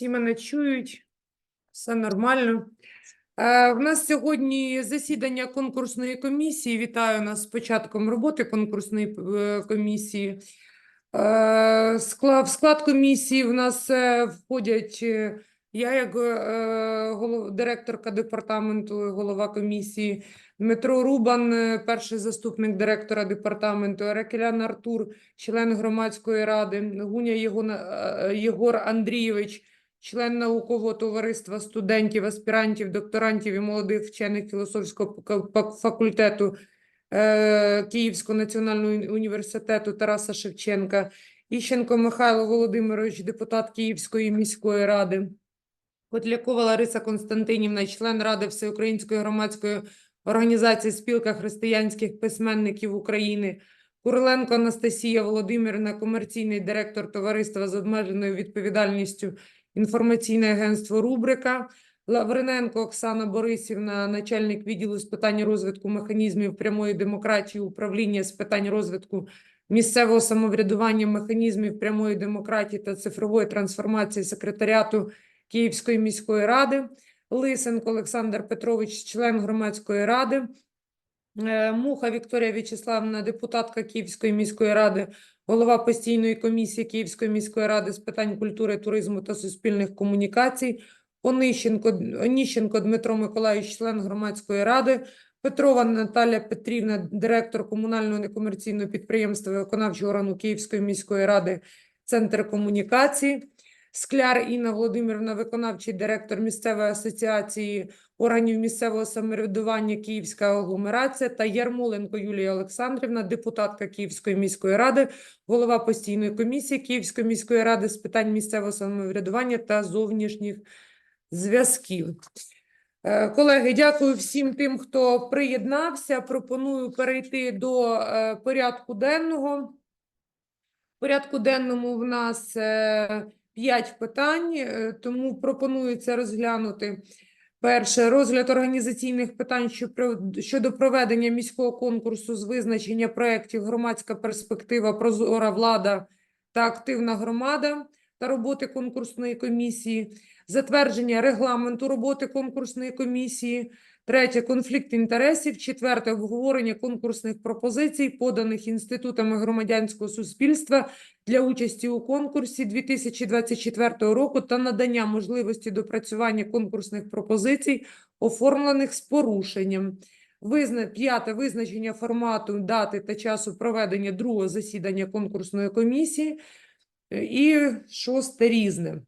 Всі мене чують, все нормально. Е, В нас сьогодні засідання конкурсної комісії. Вітаю нас з початком роботи конкурсної е, комісії. Е, склад, в склад комісії в нас е, входять е, я, як е, голов, директорка департаменту, голова комісії, Дмитро Рубан, е, перший заступник директора департаменту, Ерекелян Артур, член громадської ради, Гуня Єгона- е, Єгор Андрійович, член наукового товариства студентів, аспірантів, докторантів і молодих вчених філософського факультету е, Київського національного університету Тараса Шевченка, Іщенко Михайло Володимирович, депутат Київської міської ради. Котлякова Лариса Константинівна, член Ради Всеукраїнської громадської організації Спілка християнських письменників України, Куриленко Анастасія Володимирівна, комерційний директор товариства з обмеженою відповідальністю інформаційне агентство Рубрика, Лавриненко Оксана Борисівна, начальник відділу з питань розвитку механізмів прямої демократії, управління з питань розвитку місцевого самоврядування, механізмів прямої демократії та цифрової трансформації секретаріату Київської міської ради, Лисенко Олександр Петрович, член громадської ради, Е, Муха Вікторія Вячеславовна, депутатка Київської міської ради, голова постійної комісії Київської міської ради з питань культури, туризму та суспільних комунікацій, Онищенко, Оніщенко Дмитро Миколаївич, член громадської ради, Петрова Наталя Петрівна, директор комунального некомерційного підприємства виконавчого органу Київської міської ради, Центр комунікації. Скляр Інна Володимирівна, виконавчий директор місцевої асоціації органів місцевого самоврядування Київська агломерація та Ярмоленко Юлія Олександрівна, депутатка Київської міської ради, голова постійної комісії Київської міської ради з питань місцевого самоврядування та зовнішніх зв'язків. Е, Колеги, дякую всім тим, хто приєднався. Пропоную перейти до е, порядку денного. В порядку денному в нас п'ять питань, е, тому пропонується розглянути перше розгляд організаційних питань щодо проведення міського конкурсу з визначення проєктів громадська перспектива, прозора влада та активна громада та роботи конкурсної комісії, затвердження регламенту роботи конкурсної комісії. Третє конфлікт інтересів. Четверте обговорення конкурсних пропозицій, поданих інститутами громадянського суспільства для участі у конкурсі 2024 року та надання можливості допрацювання конкурсних пропозицій, оформлених з порушенням. Визна... П'яте визначення формату, дати та часу проведення другого засідання конкурсної комісії. І шосте різне.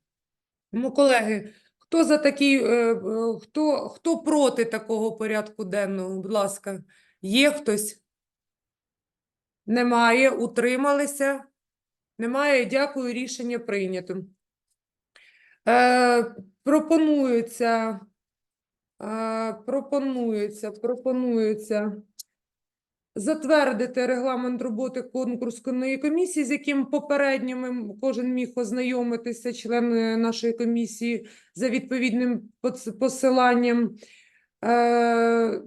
Тому, колеги, хто за такий, е, е, хто, хто проти такого порядку денного? Будь ласка, є хтось? Немає, утрималися? Немає, дякую, рішення прийнято. Е, пропонується, е, пропонується, пропонується затвердити регламент роботи конкурсної комісії, з яким попередньо ми кожен міг ознайомитися, член нашої комісії, за відповідним посиланням. Е,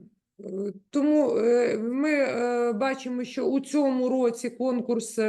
Тому е, ми е, бачимо, що у цьому році конкурс,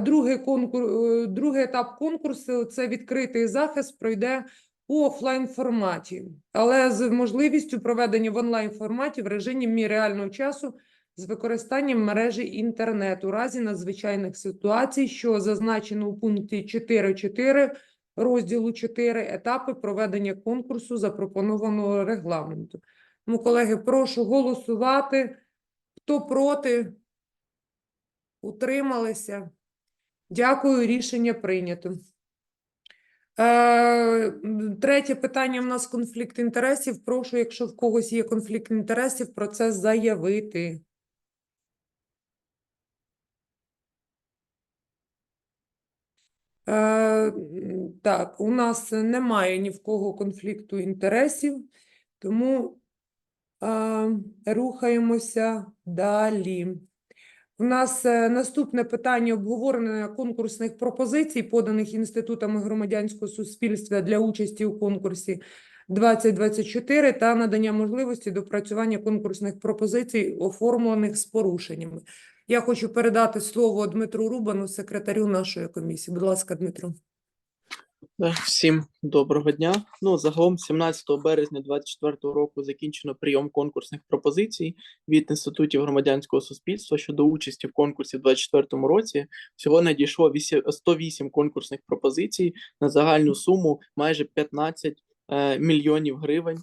другий конкур, е, другий етап конкурсу це відкритий захист пройде у офлайн форматі, але з можливістю проведення в онлайн форматі в режимі реального часу з використанням мережі інтернет у разі надзвичайних ситуацій, що зазначено у пункті 4.4 розділу 4 етапи проведення конкурсу запропонованого регламенту. Тому, колеги, прошу голосувати. Хто проти? Утрималися? Дякую, рішення прийнято. Е, Третє питання в нас конфлікт інтересів. Прошу, якщо в когось є конфлікт інтересів, про це заявити. Е, Так, у нас немає ні в кого конфлікту інтересів, тому е, рухаємося далі. У нас е, наступне питання обговорення конкурсних пропозицій, поданих інститутами громадянського суспільства для участі у конкурсі 2024 та надання можливості допрацювання конкурсних пропозицій, оформлених з порушеннями. Я хочу передати слово Дмитру Рубану, секретарю нашої комісії. Будь ласка, Дмитро. Всім доброго дня. Ну, загалом 17 березня 2024 року закінчено прийом конкурсних пропозицій від інститутів громадянського суспільства щодо участі в конкурсі в 2024 році. Всього надійшло вісі- 108 конкурсних пропозицій на загальну суму майже 15 е, мільйонів гривень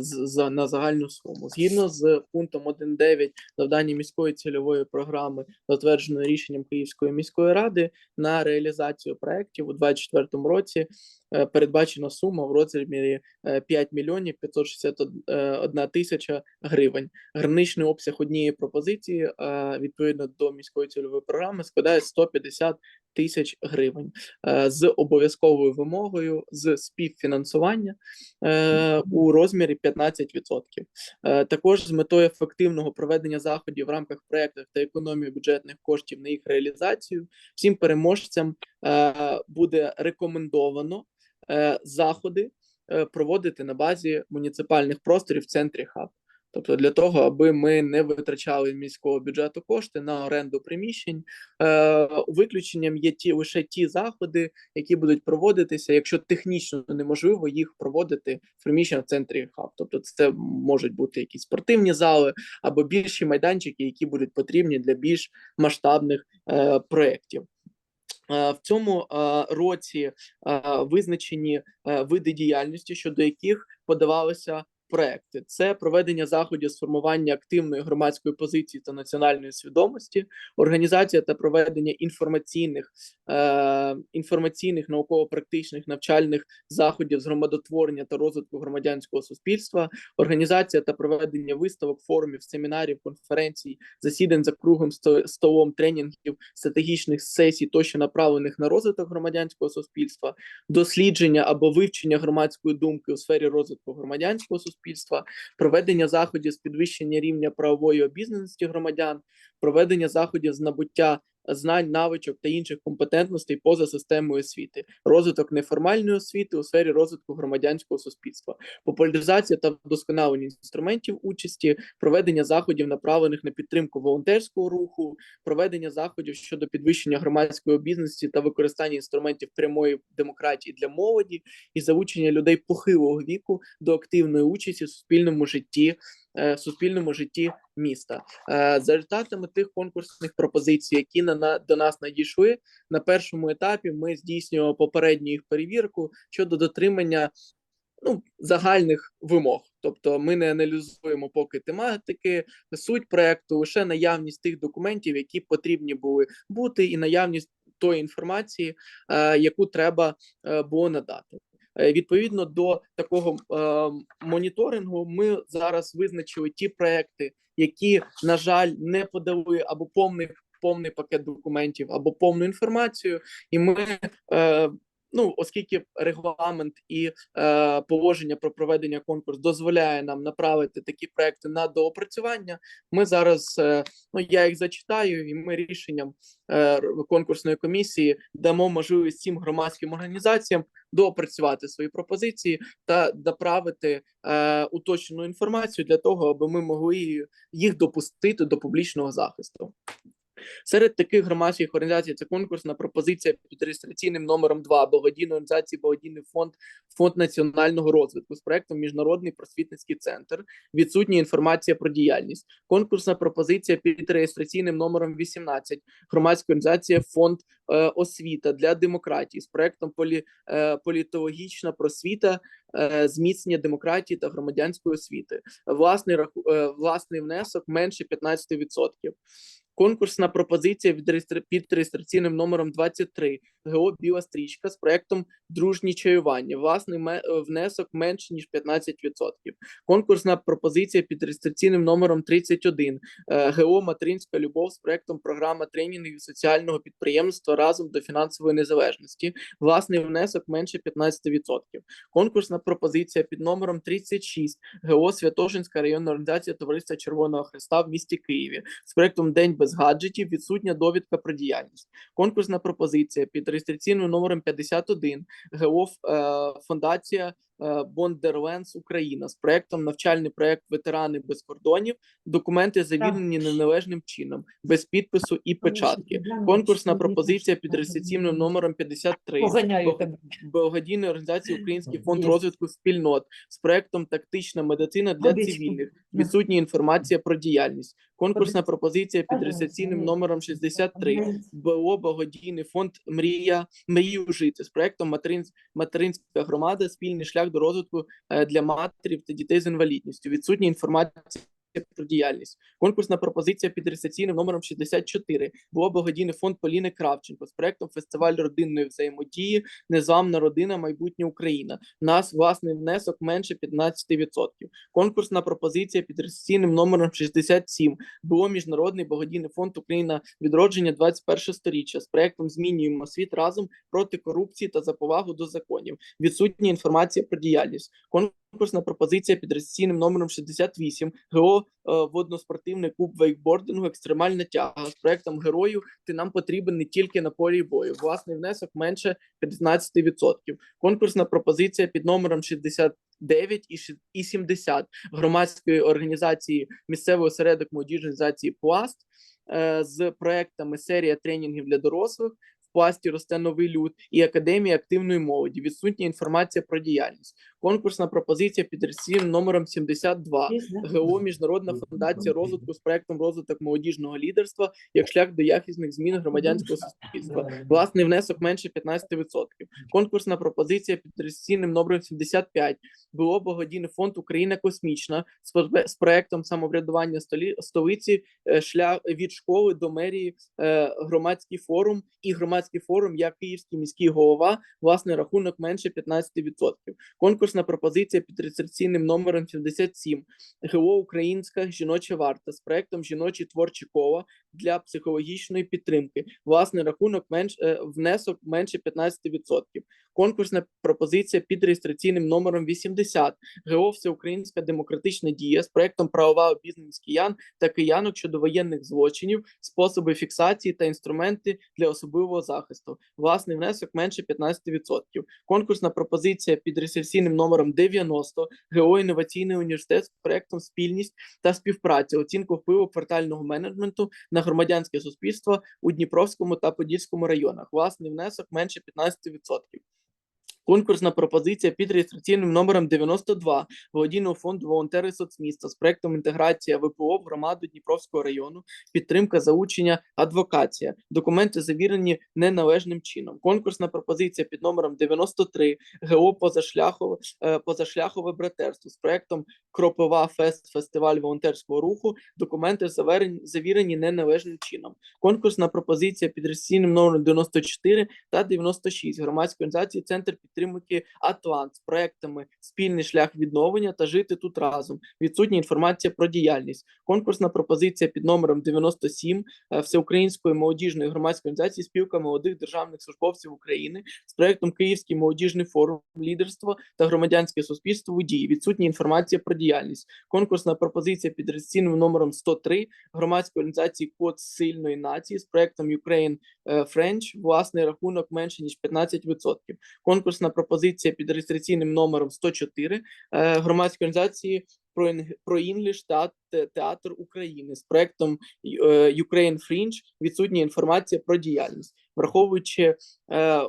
за, на загальну суму. Згідно з пунктом 1.9 завдання міської цільової програми, затвердженої рішенням Київської міської ради, на реалізацію проєктів у 2024 році е, передбачена сума в розмірі е, 5 мільйонів 561 тисяча гривень. Граничний обсяг однієї пропозиції е, відповідно до міської цільової програми складає 150 тисяч гривень е, з обов'язковою вимогою з співфінансування е, розмірі 15%. Е, Також з метою ефективного проведення заходів в рамках проєктів та економії бюджетних коштів на їх реалізацію всім переможцям е, буде рекомендовано е, заходи проводити на базі муніципальних просторів в центрі хаб. Тобто для того, аби ми не витрачали міського бюджету кошти на оренду приміщень, е, виключенням є ті лише ті заходи, які будуть проводитися, якщо технічно неможливо їх проводити в приміщеннях в центрі хаб. Тобто, це можуть бути якісь спортивні зали або більші майданчики, які будуть потрібні для більш масштабних е, проєктів. Е, В цьому е, році е, визначені види діяльності, щодо яких подавалися проекти. Це проведення заходів з формування активної громадської позиції та національної свідомості, організація та проведення інформаційних е, інформаційних науково-практичних навчальних заходів з громадотворення та розвитку громадянського суспільства, організація та проведення виставок, форумів, семінарів, конференцій, засідань за круглим сто- столом, тренінгів, стратегічних сесій, тощо направлених на розвиток громадянського суспільства, дослідження або вивчення громадської думки у сфері розвитку громадянського суспільства, проведення заходів з підвищення рівня правової обізнаності громадян, проведення заходів з набуття знань, навичок та інших компетентностей поза системою освіти, розвиток неформальної освіти у сфері розвитку громадянського суспільства, популяризація та вдосконалення інструментів участі, проведення заходів, направлених на підтримку волонтерського руху, проведення заходів щодо підвищення громадської обізнаності та використання інструментів прямої демократії для молоді і залучення людей похилого віку до активної участі в суспільному житті. Е, Суспільному житті міста Е, за результатами тих конкурсних пропозицій, які на, до нас надійшли на першому етапі, ми здійснюємо попередню їх перевірку щодо дотримання ну загальних вимог. Тобто, ми не аналізуємо поки тематики, суть проекту, лише наявність тих документів, які потрібні були бути, і наявність тої інформації, е, яку треба було надати. Е, Відповідно до такого е, моніторингу, ми зараз визначили ті проекти, які, на жаль, не подали або повний повний пакет документів, або повну інформацію, і ми. Е, Ну, оскільки регламент і е, положення про проведення конкурсу дозволяє нам направити такі проекти на доопрацювання, ми зараз е, ну я їх зачитаю, і ми рішенням е, конкурсної комісії дамо можливість цим громадським організаціям доопрацювати свої пропозиції та доправити е, уточнену інформацію для того, аби ми могли їх допустити до публічного захисту. Серед таких громадських організацій це конкурсна пропозиція під реєстраційним номером 2 благодійної організації Благодійний фонд фонд національного розвитку з проектом Міжнародний просвітницький центр. Відсутня інформація про діяльність. Конкурсна пропозиція під реєстраційним номером 18 громадська організація Фонд е, освіта для демократії з проектом полі, е, політологічна просвіта, е, зміцнення демократії та громадянської освіти. Власний раху- е, власний внесок менше 15%. Конкурсна пропозиція під реєстраційним номером 23 ГО Біла стрічка з проектом Дружні чаювання. Власний е, внесок менше ніж 15%. Конкурсна пропозиція під реєстраційним номером 31 е, ГО Материнська любов з проектом програма тренінгів соціального підприємства разом до фінансової незалежності. Власний внесок менше 15%. Конкурсна пропозиція під номером 36 ГО Святошинська районна організація Товариства Червоного Христа в місті Києві з проектом День без гаджетів. Відсутня довідка про діяльність. Конкурсна пропозиція під реєстраційним номером 51 ГО Фондація е, Бондерленс Україна з проектом навчальний проект Ветерани без кордонів. Документи завірені неналежним чином, без підпису і печатки. Конкурсна пропозиція під реєстраційним номером 53 Поганяю благодійної організації Український фонд розвитку спільнот з проектом Тактична медицина для цивільних. Відсутня інформація про діяльність. Конкурсна пропозиція під реєстраційним номером 63 БО благодійний фонд Мрія Мрію жити з проектом Материнська громада. Спільний шлях до розвитку е, для матерів та дітей з інвалідністю. Відсутня інформація. Про діяльність конкурсна пропозиція під реєстраційним номером 64 було благодійний фонд Поліни Кравченко з проектом Фестиваль родинної взаємодії Незламна родина майбутнє Україна. Нас власний внесок менше 15%. Конкурсна пропозиція під реєстраційним номером 67 було міжнародний благодійний фонд Україна відродження 21 сторіччя з проектом Змінюємо світ разом проти корупції та за повагу до законів. Відсутня інформація про діяльність. Конкурсна пропозиція під реєстраційним номером 68 ГО е, водноспортивний клуб вейкбордингу Екстремальна тяга з проектом Герою. Ти нам потрібен не тільки на полі бою. Власний внесок менше 15%. Конкурсна пропозиція під номером 69 і і 70 громадської організації місцевий осередок молодіжної організації Пласт е, з проектами серія тренінгів для дорослих. Пласті росте новий люд і академія активної молоді. Відсутня інформація про діяльність. Конкурсна пропозиція під реєстраційним номером 72. ГО Міжнародна фундація розвитку з проектом розвиток молодіжного лідерства як шлях до якісних змін громадянського суспільства. Власний внесок менше 15%. Конкурсна пропозиція під реєстраційним номером 75 було благодійний фонд Україна космічна з, проектом самоврядування столі, столиці е, шлях від школи до мерії, е, громадський форум і громадський форум як київський міський голова. Власний рахунок менше 15%. Конкурсна пропозиція під реєстраційним номером 77 ГО Українська жіноча варта з проектом жіночі творчі кола для психологічної підтримки. Власний рахунок менш е, внесок менше 15%. Конкурсна пропозиція під реєстраційним номером 80 ГО Всеукраїнська демократична дія з проектом правова обізнаність киян та киянок щодо воєнних злочинів, способи фіксації та інструменти для особливого захисту. Власний внесок менше 15%. Конкурсна пропозиція під реєстраційним номером 90 ГО Інноваційний університет з проектом спільність та співпраця, оцінку впливу квартального менеджменту на громадянське суспільство у Дніпровському та Подільському районах. Власний внесок менше 15%. Конкурсна пропозиція під реєстраційним номером 92 благодійного фонду волонтери соцміста з проектом інтеграція ВПО в громаду Дніпровського району, підтримка заучення, адвокація. Документи завірені неналежним чином. Конкурсна пропозиція під номером 93 ГО позашляхове позашляхове братерство з проектом Кропива Фест фестиваль волонтерського руху. Документи завірені, неналежним чином. Конкурсна пропозиція під реєстраційним номером 94 та 96 громадської організації Центр підтримки Атлант з проектами Спільний шлях відновлення та жити тут разом. Відсутня інформація про діяльність. Конкурсна пропозиція під номером 97 е, Всеукраїнської молодіжної громадської організації Спілка молодих державних службовців України з проектом Київський молодіжний форум лідерство та громадянське суспільство у дії. Відсутня інформація про діяльність. Конкурсна пропозиція під реєстраційним номером 103 громадської організації Код сильної нації з проектом Ukraine е, French. Власний рахунок менше ніж 15%. Конкурсна пропозиція під реєстраційним номером 104 е, громадської організації про про English театр, театр України з проектом е, Ukraine Fringe. Відсутня інформація про діяльність. Враховуючи е,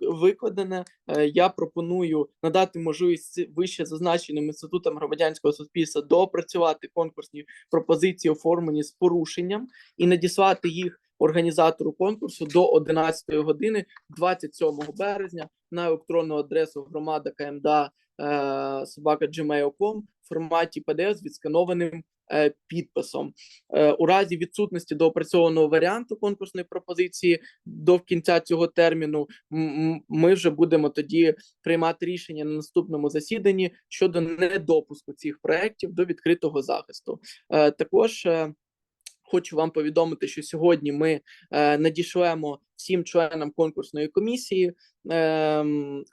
викладене, я пропоную надати можливість вище зазначеним інститутам громадянського суспільства доопрацювати конкурсні пропозиції, оформлені з порушенням, і надіслати їх організатору конкурсу до 11 години 27 березня на електронну адресу громада КМДА е, собака gmail.com в форматі PDF з відсканованим е, підписом. Е, у разі відсутності доопрацьованого варіанту конкурсної пропозиції до кінця цього терміну ми вже будемо тоді приймати рішення на наступному засіданні щодо недопуску цих проєктів до відкритого захисту. Також хочу вам повідомити, що сьогодні ми е, надішлемо всім членам конкурсної комісії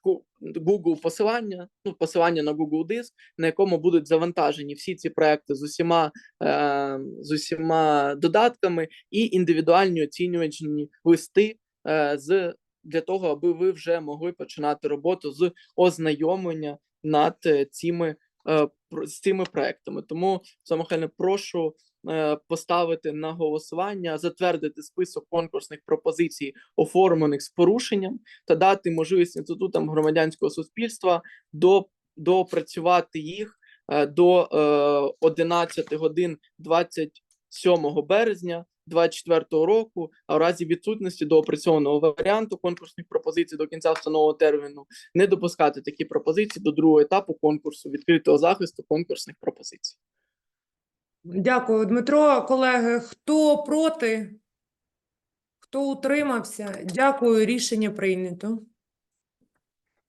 ку- Google посилання, ну посилання на Google Диск, на якому будуть завантажені всі ці проекти з усіма е, з усіма додатками і індивідуальні оцінювачні листи е, з для того, аби ви вже могли починати роботу з ознайомлення над е, цими, е, з цими проектами. Тому, Михайлівна, прошу е, поставити на голосування, затвердити список конкурсних пропозицій, оформлених з порушенням, та дати можливість інститутам громадянського суспільства до, доопрацювати їх е, до е, 11 годин 27 березня 2024 року, а в разі відсутності доопрацьованого варіанту конкурсних пропозицій до кінця встановленого терміну не допускати такі пропозиції до другого етапу конкурсу відкритого захисту конкурсних пропозицій. Дякую, Дмитро. Колеги, хто проти? Хто утримався? Дякую, рішення прийнято.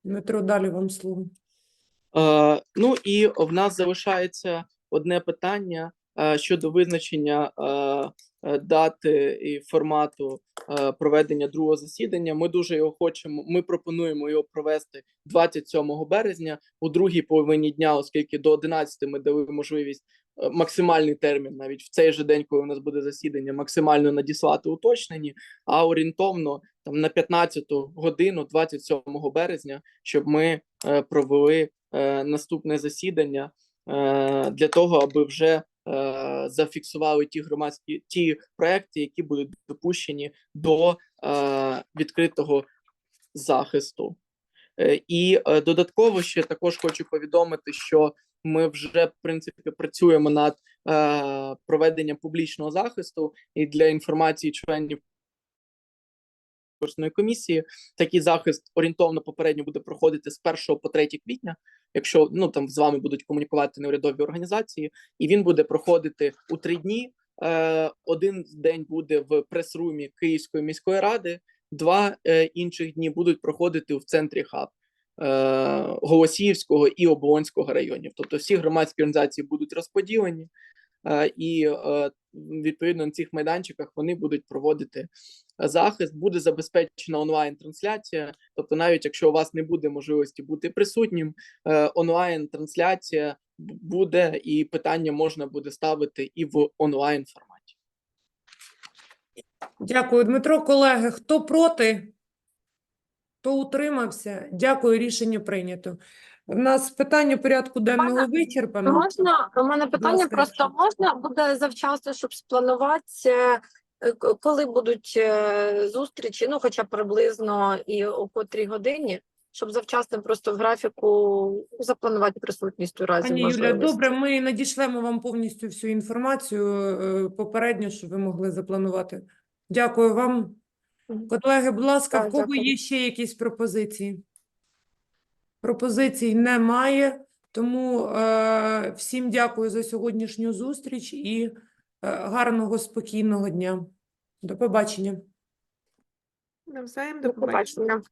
Дмитро, далі вам слово. Е, ну і в нас залишається одне питання е, щодо визначення е, е, дати і формату е, проведення другого засідання. Ми дуже його хочемо. Ми пропонуємо його провести 27 березня у другій половині дня, оскільки до 11 ми дали можливість максимальний термін, навіть в цей же день, коли у нас буде засідання, максимально надіслати уточнені, а орієнтовно там на 15 годину, 27 березня, щоб ми е, провели е, наступне засідання е, для того, аби вже зафіксували ті громадські ті проекти, які будуть допущені до відкритого захисту. І додатково ще також хочу повідомити, що ми вже в принципі працюємо над е, проведенням публічного захисту і для інформації членів конкурсної комісії. Такий захист орієнтовно попередньо буде проходити з 1 по 3 квітня, якщо ну там з вами будуть комунікувати неурядові організації, і він буде проходити у три дні. Е, один день буде в прес-румі Київської міської ради, два е, інших дні будуть проходити в центрі хаб Голосіївського і Оболонського районів. Тобто всі громадські організації будуть розподілені, е, і е, відповідно на цих майданчиках вони будуть проводити захист. Буде забезпечена онлайн-трансляція. Тобто, навіть якщо у вас не буде можливості бути присутнім, е, онлайн-трансляція буде, і питання можна буде ставити і в онлайн форматі. Дякую, Дмитро. Колеги, хто проти? Хто утримався? Дякую, рішення прийнято. У нас питання порядку денного вичерпано. Можна у мене питання ласка, просто можна буде завчасно, щоб спланувати, е, коли будуть е, зустрічі, ну хоча б приблизно і о котрій годині, щоб завчасно просто в графіку запланувати присутність у разі Пані Юля, добре, ми надішлемо вам повністю всю інформацію е, попередньо, щоб ви могли запланувати. Дякую вам. Колеги, будь ласка, в кого є ще якісь пропозиції? Пропозицій немає, тому е, всім дякую за сьогоднішню зустріч і е, гарного, спокійного дня. До побачення. Навзаєм До побачення.